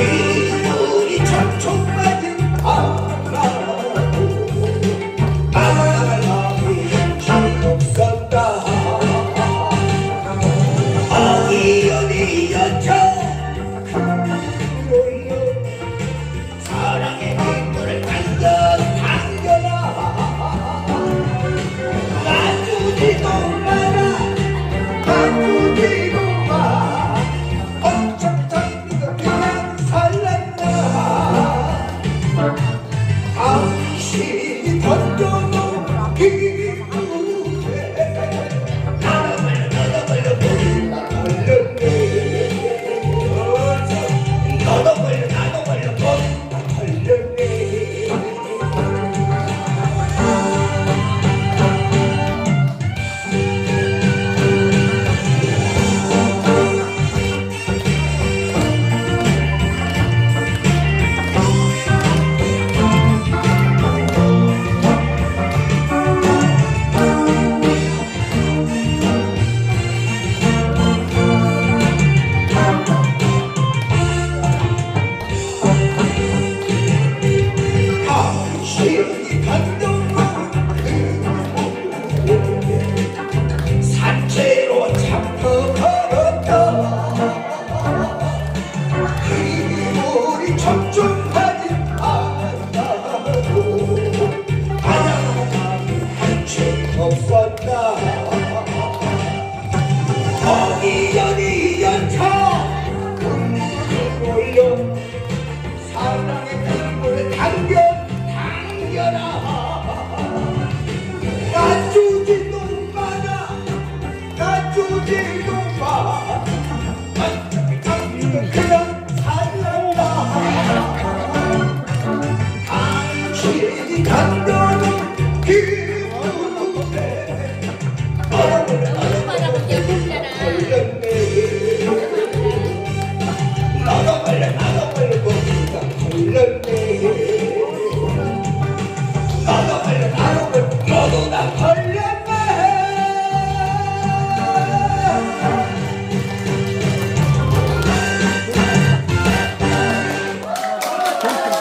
be. 다시 던져 없었다. 어니연이 연차? 물려. 사랑의 불을 당겨 당겨라. 나 주지 동마나 낮추지 눈바다. 당신이 간다는 길 그